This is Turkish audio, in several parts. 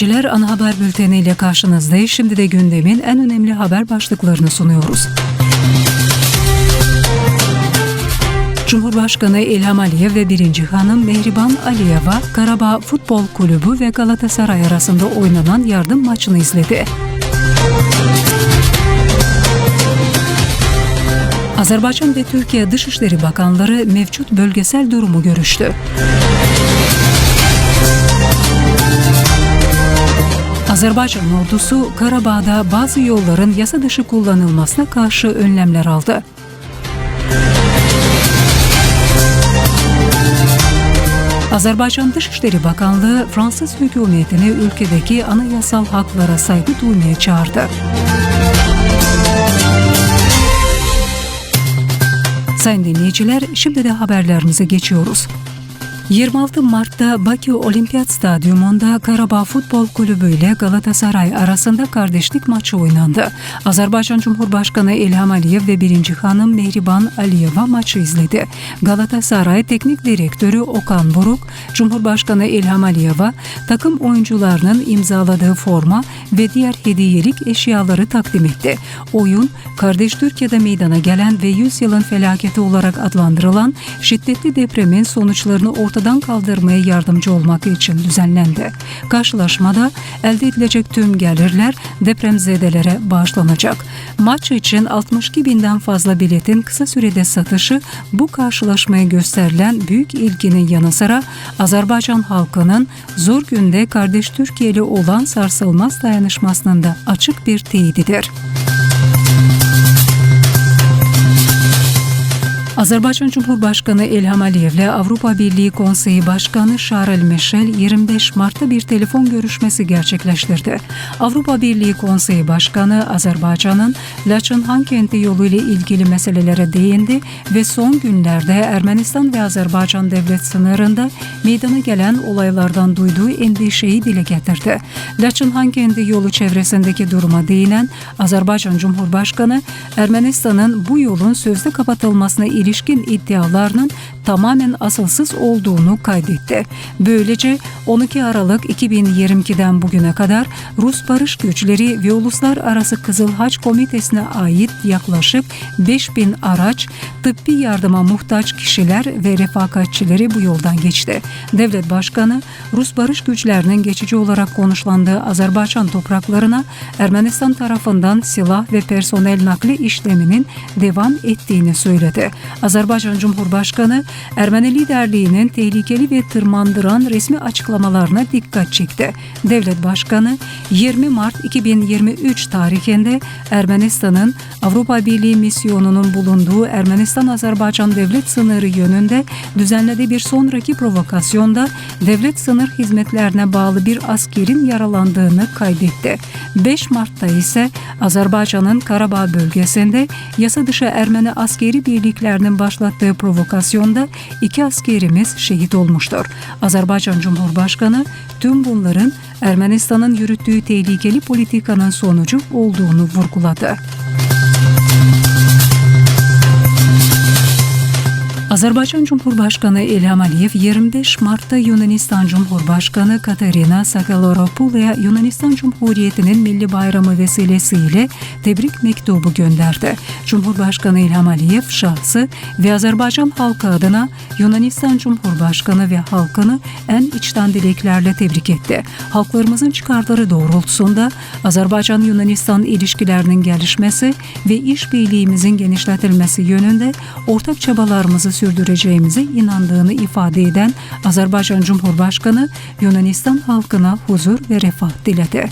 dinleyiciler ana haber bülteniyle karşınızdayız. Şimdi de gündemin en önemli haber başlıklarını sunuyoruz. Cumhurbaşkanı İlham Aliyev ve birinci hanım Mehriban Aliyeva Karabağ Futbol Kulübü ve Galatasaray arasında oynanan yardım maçını izledi. Azerbaycan ve Türkiye Dışişleri Bakanları mevcut bölgesel durumu görüştü. Azerbaycan ordusu Karabağ'da bazı yolların yasa dışı kullanılmasına karşı önlemler aldı. Azerbaycan Dışişleri Bakanlığı Fransız hükümetini ülkedeki anayasal haklara saygı duymaya çağırdı. Sayın dinleyiciler, şimdi de haberlerimize geçiyoruz. 26 Mart'ta Bakü Olimpiyat Stadyumunda Karabağ Futbol Kulübü ile Galatasaray arasında kardeşlik maçı oynandı. Azerbaycan Cumhurbaşkanı İlham Aliyev ve birinci hanım Mehriban Aliyeva maçı izledi. Galatasaray Teknik Direktörü Okan Buruk, Cumhurbaşkanı İlham Aliyeva takım oyuncularının imzaladığı forma ve diğer hediyelik eşyaları takdim etti. Oyun, kardeş Türkiye'de meydana gelen ve 100 yılın felaketi olarak adlandırılan şiddetli depremin sonuçlarını ortaya ortadan kaldırmaya yardımcı olmak için düzenlendi. Karşılaşmada elde edilecek tüm gelirler depremzedelere bağışlanacak. Maç için 62 binden fazla biletin kısa sürede satışı bu karşılaşmaya gösterilen büyük ilginin yanı sıra Azerbaycan halkının zor günde kardeş Türkiye'li olan sarsılmaz dayanışmasının da açık bir teyididir. Azerbaycan Cumhurbaşkanı İlham Aliyev ile Avrupa Birliği Konseyi Başkanı Charles Michel 25 Mart'ta bir telefon görüşmesi gerçekleştirdi. Avrupa Birliği Konseyi Başkanı Azerbaycan'ın Laçın-Han kenti yolu ile ilgili meselelere değindi ve son günlerde Ermenistan ve Azerbaycan devlet sınırında meydana gelen olaylardan duyduğu endişeyi dile getirdi. Laçın-Han kenti yolu çevresindeki duruma değinen Azerbaycan Cumhurbaşkanı Ermenistan'ın bu yolun sözde kapatılmasına ilişkin илишкен иддааларынан tamamen asılsız olduğunu kaydetti. Böylece 12 Aralık 2022'den bugüne kadar Rus barış güçleri ve Uluslararası Kızıl Haç Komitesi'ne ait yaklaşık 5000 araç, tıbbi yardıma muhtaç kişiler ve refakatçileri bu yoldan geçti. Devlet Başkanı Rus barış güçlerinin geçici olarak konuşlandığı Azerbaycan topraklarına Ermenistan tarafından silah ve personel nakli işleminin devam ettiğini söyledi. Azerbaycan Cumhurbaşkanı Ermeni liderliğinin tehlikeli ve tırmandıran resmi açıklamalarına dikkat çekti. Devlet Başkanı 20 Mart 2023 tarihinde Ermenistan'ın Avrupa Birliği misyonunun bulunduğu Ermenistan-Azerbaycan devlet sınırı yönünde düzenlediği bir sonraki provokasyonda devlet sınır hizmetlerine bağlı bir askerin yaralandığını kaydetti. 5 Mart'ta ise Azerbaycan'ın Karabağ bölgesinde yasa dışı Ermeni askeri birliklerinin başlattığı provokasyonda iki askerimiz şehit olmuştur. Azerbaycan Cumhurbaşkanı tüm bunların Ermenistan'ın yürüttüğü tehlikeli politikanın sonucu olduğunu vurguladı. Azerbaycan Cumhurbaşkanı İlham Aliyev 25 Mart'ta Yunanistan Cumhurbaşkanı Katerina Sakaloropoulo'ya Yunanistan Cumhuriyeti'nin milli bayramı vesilesiyle tebrik mektubu gönderdi. Cumhurbaşkanı İlham Aliyev şahsı ve Azerbaycan halkı adına Yunanistan Cumhurbaşkanı ve halkını en içten dileklerle tebrik etti. Halklarımızın çıkarları doğrultusunda Azerbaycan-Yunanistan ilişkilerinin gelişmesi ve işbirliğimizin genişletilmesi yönünde ortak çabalarımızı sürdüreceğimize inandığını ifade eden Azerbaycan Cumhurbaşkanı Yunanistan halkına huzur ve refah diledi.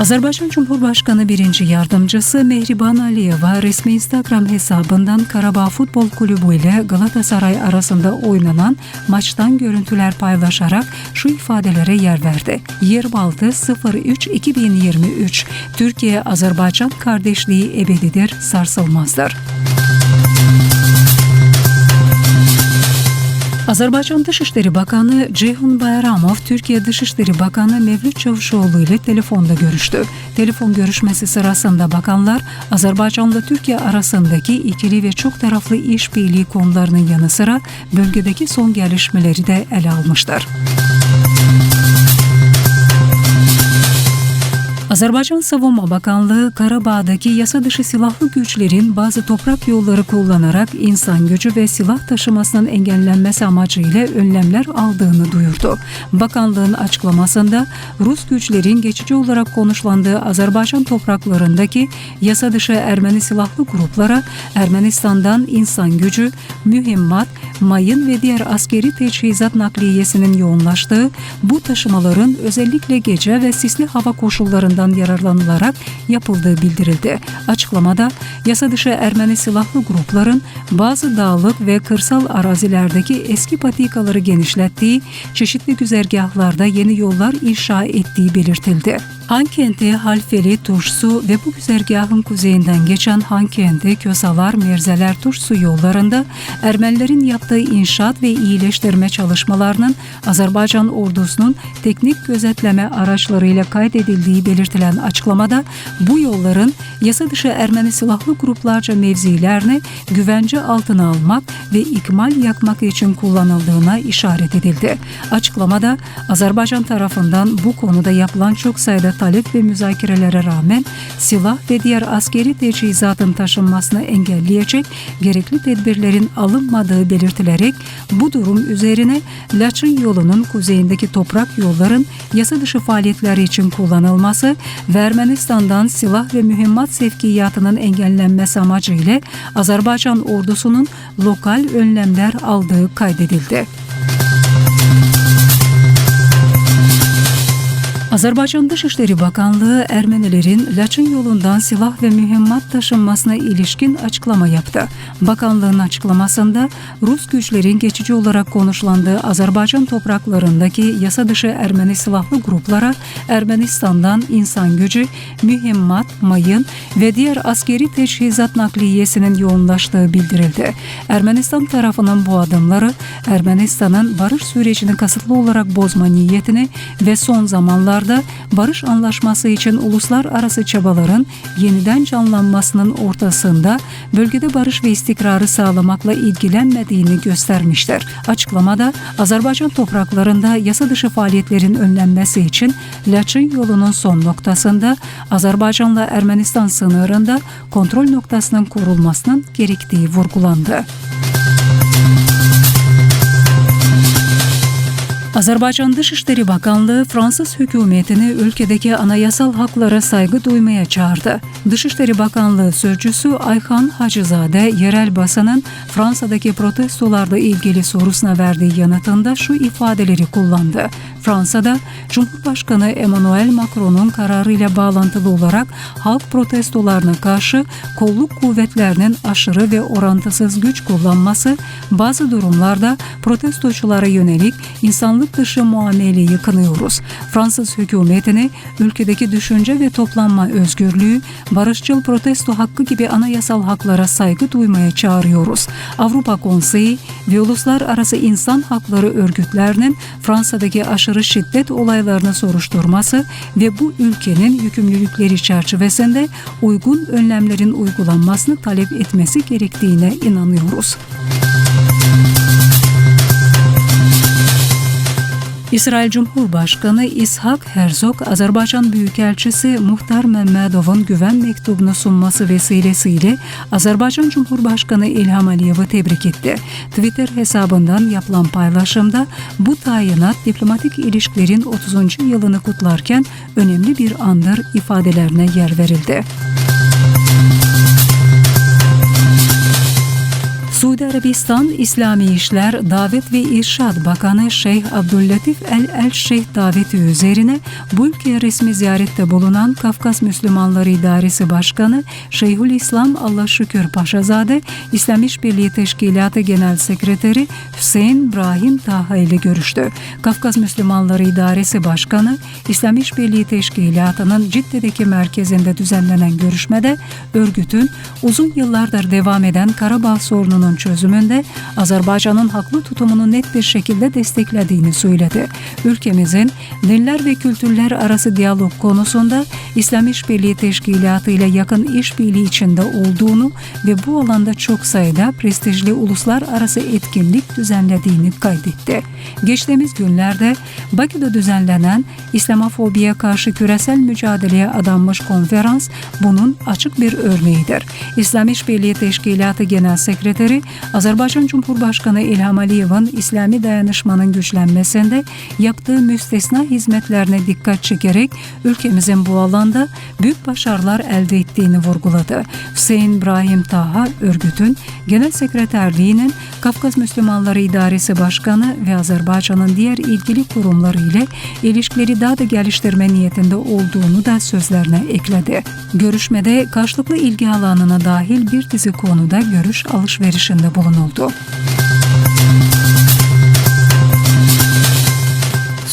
Azerbaycan Cumhurbaşkanı birinci yardımcısı Mehriban Aliyeva resmi Instagram hesabından Karabağ Futbol Kulübü ile Galatasaray arasında oynanan maçtan görüntüler paylaşarak şu ifadelere yer verdi. 26.03.2023 Türkiye-Azerbaycan kardeşliği ebedidir, sarsılmazdır. Azerbaycan Dışişleri Bakanı Ceyhun Bayramov, Türkiye Dışişleri Bakanı Mevlüt Çavuşoğlu ile telefonda görüştü. Telefon görüşmesi sırasında bakanlar, Azerbaycan'la Türkiye arasındaki ikili ve çok taraflı işbirliği konularının yanı sıra bölgedeki son gelişmeleri de ele almışlar. Azerbaycan Savunma Bakanlığı Karabağ'daki yasa dışı silahlı güçlerin bazı toprak yolları kullanarak insan gücü ve silah taşımasının engellenmesi amacıyla önlemler aldığını duyurdu. Bakanlığın açıklamasında Rus güçlerin geçici olarak konuşlandığı Azerbaycan topraklarındaki yasa dışı Ermeni silahlı gruplara Ermenistan'dan insan gücü, mühimmat, mayın ve diğer askeri teçhizat nakliyesinin yoğunlaştığı bu taşımaların özellikle gece ve sisli hava koşullarında imkanlardan yararlanılarak yapıldığı bildirildi. Açıklamada yasa dışı Ermeni silahlı grupların bazı dağlık ve kırsal arazilerdeki eski patikaları genişlettiği, çeşitli güzergahlarda yeni yollar inşa ettiği belirtildi. Hankenti, Halfeli, Turşsu ve bu güzergahın kuzeyinden geçen Hankenti, Kösalar, Merzeler, Turşsu yollarında Ermenilerin yaptığı inşaat ve iyileştirme çalışmalarının Azerbaycan ordusunun teknik gözetleme araçlarıyla kaydedildiği belirtilen açıklamada bu yolların yasa dışı Ermeni silahlı gruplarca mevzilerini güvence altına almak ve ikmal yakmak için kullanıldığına işaret edildi. Açıklamada Azerbaycan tarafından bu konuda yapılan çok sayıda talep ve müzakerelere rağmen silah ve diğer askeri teçhizatın taşınmasını engelleyecek gerekli tedbirlerin alınmadığı belirtilerek bu durum üzerine Laçın yolunun kuzeyindeki toprak yolların yasa dışı faaliyetleri için kullanılması ve Ermenistan'dan silah ve mühimmat sevkiyatının engellenmesi amacıyla Azerbaycan ordusunun lokal önlemler aldığı kaydedildi. Azerbaycan Dışişleri Bakanlığı Ermenilerin Laçın yolundan silah ve mühimmat taşınmasına ilişkin açıklama yaptı. Bakanlığın açıklamasında Rus güçlerin geçici olarak konuşlandığı Azerbaycan topraklarındaki yasa dışı Ermeni silahlı gruplara Ermenistan'dan insan gücü, mühimmat, mayın ve diğer askeri teçhizat nakliyesinin yoğunlaştığı bildirildi. Ermenistan tarafının bu adımları Ermenistan'ın barış sürecini kasıtlı olarak bozma niyetini ve son zamanlar yıllarda barış anlaşması için uluslararası çabaların yeniden canlanmasının ortasında bölgede barış ve istikrarı sağlamakla ilgilenmediğini göstermiştir. Açıklamada Azerbaycan topraklarında yasa dışı faaliyetlerin önlenmesi için Laçın yolunun son noktasında Azerbaycanla Ermenistan sınırında kontrol noktasının kurulmasının gerektiği vurgulandı. Azerbaycan Dışişleri Bakanlığı Fransız hükümetini ülkedeki anayasal haklara saygı duymaya çağırdı. Dışişleri Bakanlığı sözcüsü Ayhan Hacızade yerel basının Fransa'daki protestolarla ilgili sorusuna verdiği yanıtında şu ifadeleri kullandı. Fransa'da Cumhurbaşkanı Emmanuel Macron'un kararıyla bağlantılı olarak halk protestolarına karşı kolluk kuvvetlerinin aşırı ve orantısız güç kullanması bazı durumlarda protestoculara yönelik insanlık dışı muameleyi kınıyoruz. Fransız hükümetini ülkedeki düşünce ve toplanma özgürlüğü, barışçıl protesto hakkı gibi anayasal haklara saygı duymaya çağırıyoruz. Avrupa Konseyi ve uluslararası insan hakları örgütlerinin Fransa'daki aşırı aşırı şiddet olaylarını soruşturması ve bu ülkenin yükümlülükleri çerçevesinde uygun önlemlerin uygulanmasını talep etmesi gerektiğine inanıyoruz. İsrail Cumhurbaşkanı İshak Herzog, Azerbaycan Büyükelçisi Muhtar Mehmedov'un güven mektubunu sunması vesilesiyle Azerbaycan Cumhurbaşkanı İlham Aliyev'i tebrik etti. Twitter hesabından yapılan paylaşımda bu tayinat diplomatik ilişkilerin 30. yılını kutlarken önemli bir andır ifadelerine yer verildi. Suudi Arabistan İslami İşler Davet ve İrşad Bakanı Şeyh Abdüllatif El El Şeyh daveti üzerine bu ülkeye resmi ziyarette bulunan Kafkas Müslümanları İdaresi Başkanı Şeyhül İslam Allah Şükür Paşazade, İslam İşbirliği Teşkilatı Genel Sekreteri Hüseyin İbrahim Taha ile görüştü. Kafkas Müslümanları İdaresi Başkanı, İslam İşbirliği Teşkilatı'nın Cidde'deki merkezinde düzenlenen görüşmede örgütün uzun yıllardır devam eden Karabağ sorununun sorunun çözümünde Azerbaycan'ın haklı tutumunu net bir şekilde desteklediğini söyledi. Ülkemizin dinler ve kültürler arası diyalog konusunda İslam İşbirliği Teşkilatı ile yakın işbirliği içinde olduğunu ve bu alanda çok sayıda prestijli uluslararası etkinlik düzenlediğini kaydetti. Geçtiğimiz günlerde Bakü'de düzenlenen İslamofobiye karşı küresel mücadeleye adanmış konferans bunun açık bir örneğidir. İslam İşbirliği Teşkilatı Genel Sekreteri Azerbaycan Cumhurbaşkanı İlham Aliyev'in İslami dayanışmanın güçlenmesinde yaptığı müstesna hizmetlerine dikkat çekerek ülkemizin bu alanda büyük başarılar elde ettiğini vurguladı. Hüseyin İbrahim Taha örgütün genel sekreterliğinin Kafkas Müslümanları İdaresi Başkanı ve Azerbaycan'ın diğer ilgili kurumları ile ilişkileri daha da geliştirme niyetinde olduğunu da sözlerine ekledi. Görüşmede karşılıklı ilgi alanına dahil bir dizi konuda görüş машинне було на авто.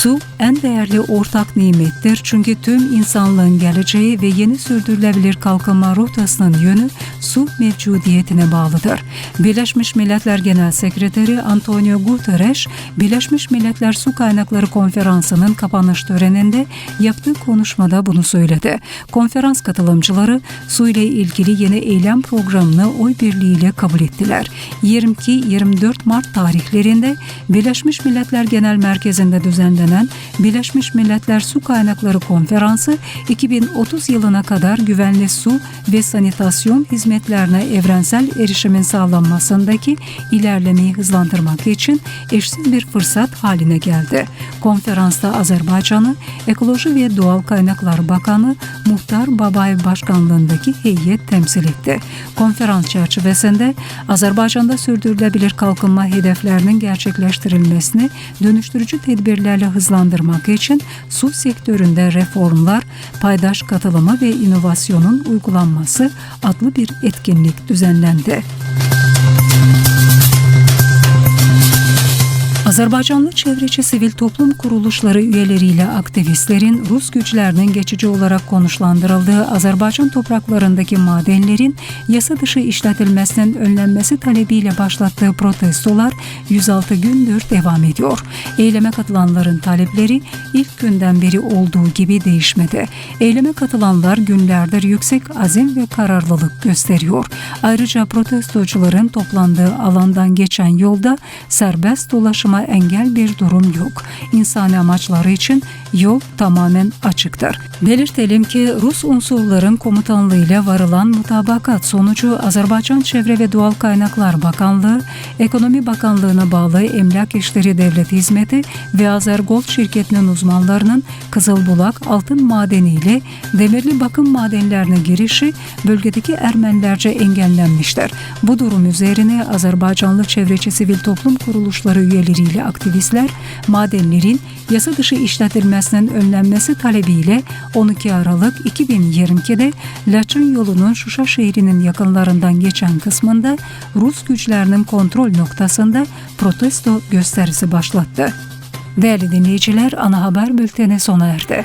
Su en değerli ortak nimettir çünkü tüm insanlığın geleceği ve yeni sürdürülebilir kalkınma rotasının yönü su mevcudiyetine bağlıdır. Birleşmiş Milletler Genel Sekreteri Antonio Guterres, Birleşmiş Milletler Su Kaynakları Konferansı'nın kapanış töreninde yaptığı konuşmada bunu söyledi. Konferans katılımcıları su ile ilgili yeni eylem programını oy birliğiyle kabul ettiler. 22-24 Mart tarihlerinde Birleşmiş Milletler Genel Merkezi'nde düzenlenen Birleşmiş Milletler Su Kaynakları Konferansı 2030 yılına kadar güvenli su ve sanitasyon hizmetlerine evrensel erişimin sağlanmasındaki ilerlemeyi hızlandırmak için eşsiz bir fırsat haline geldi. Konferansta Azerbaycan'ı Ekoloji ve Doğal Kaynaklar Bakanı Muhtar Babayev başkanlığındaki heyet temsil etti. Konferans çerçevesinde Azerbaycan'da sürdürülebilir kalkınma hedeflerinin gerçekleştirilmesini dönüştürücü tedbirlerle hızlandırmak için su sektöründe reformlar, paydaş katılımı ve inovasyonun uygulanması adlı bir etkinlik düzenlendi. Azerbaycanlı çevreci sivil toplum kuruluşları üyeleriyle aktivistlerin Rus güçlerinin geçici olarak konuşlandırıldığı Azerbaycan topraklarındaki madenlerin yasa dışı işletilmesinin önlenmesi talebiyle başlattığı protestolar 106 gündür devam ediyor. Eyleme katılanların talepleri ilk günden beri olduğu gibi değişmedi. Eyleme katılanlar günlerdir yüksek azim ve kararlılık gösteriyor. Ayrıca protestocuların toplandığı alandan geçen yolda serbest dolaşıma engel bir durum yok. İnsani amaçları için yol tamamen açıktır. Belirtelim ki Rus unsurların komutanlığıyla varılan mutabakat sonucu Azerbaycan Çevre ve Doğal Kaynaklar Bakanlığı, Ekonomi Bakanlığı'na bağlı Emlak İşleri Devlet Hizmeti ve Azergold şirketinin uzmanlarının Kızılbulak altın madeni ile demirli bakım madenlerine girişi bölgedeki Ermenilerce engellenmiştir. Bu durum üzerine Azerbaycanlı çevreci sivil toplum kuruluşları üyeleriyle aktivistler madenlerin yasa dışı işletilmesinin önlenmesi talebiyle 12 Aralık 2022'de Laçın yolunun Şuşa şehrinin yakınlarından geçen kısmında Rus güçlerinin kontrol noktasında protesto gösterisi başlattı. Değerli dinleyiciler, ana haber bülteni sona erdi.